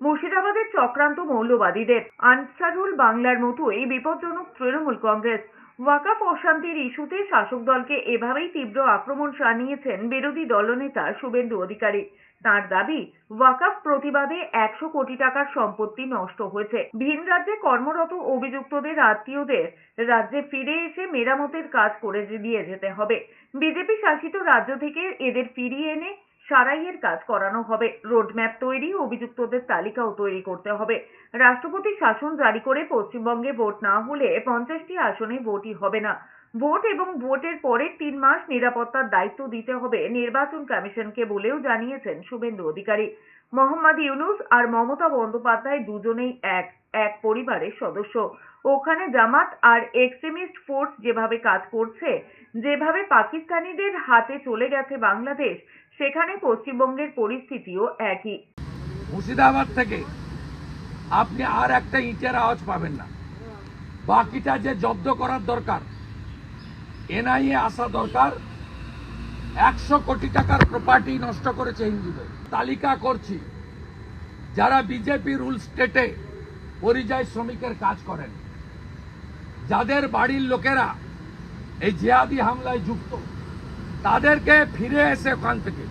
মুর্শিদাবাদের চক্রান্ত মৌলবাদীদের। আনসারুল বাংলার মতোই বিপজ্জনক তৃণমূল কংগ্রেস ওয়াকাফ অশান্তির ইস্যুতে শাসক দলকে এভাবেই তীব্র আক্রমণ শানিয়েছেন বিরোধী দলনেতা শুভেন্দু অধিকারী। তার দাবি, ওয়াকাফ প্রতিবাদে একশো কোটি টাকার সম্পত্তি নষ্ট হয়েছে। ভিন রাজ্যে কর্মরত অভিযুক্তদের আত্মীয়দের রাজ্যে ফিরে এসে মেরামতের কাজ করে দিয়ে যেতে হবে। বিজেপি শাসিত রাজ্য থেকে এদের ফিরিয়ে এনে সারাইয়ের কাজ করানো হবে। রোডম্যাপ তৈরি, অভিযুক্তদের তালিকাও তৈরি করতে হবে। রাষ্ট্রপতি শাসন জারি করে পশ্চিমবঙ্গে ভোট না হলে পঞ্চাশটি আসনে ভোটই হবে না। ভোট এবং ভোটের পরের তিন মাস নিরাপত্তার দায়িত্ব দিতে হবে নির্বাচন কমিশনকে বলেও জানিয়েছেন শুভেন্দু অধিকারী। মোহাম্মদ ইউনুস আর মমতা বন্দ্যোপাধ্যায় দুজনেই এক এক পরিবারের সদস্য। ওখানে জামাত আর এক্সট্রিমিস্ট ফোর্স যেভাবে কাজ করছে যেভাবে পাকিস্তানিদের হাতে চলে গেছে বাংলাদেশ, সেখানে পশ্চিমবঙ্গের পরিস্থিতিও একই। মুর্শিদাবাদ থেকে আপনি আর একটা ইটের আওয়াজ পাবেন না। বাকিটা যে জব্দ করার দরকার, এনআইএ আসা দরকার। একশো কোটি টাকার প্রপার্টি নষ্ট করেছে হিন্দুদের তালিকা করছি, যারা বিজেপি রুল স্টেটে পরিযায়ী শ্রমিকের কাজ করেন, যাদের বাড়ির লোকেরা এই জিহাদি হামলায় যুক্ত। তাদেরকে ফিরে এসে ওখান থেকে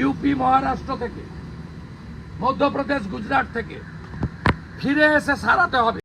ইউপি মহারাষ্ট্র থেকে, মধ্যপ্রদেশ, গুজরাট থেকে, ফিরে এসে সারাতে হবে।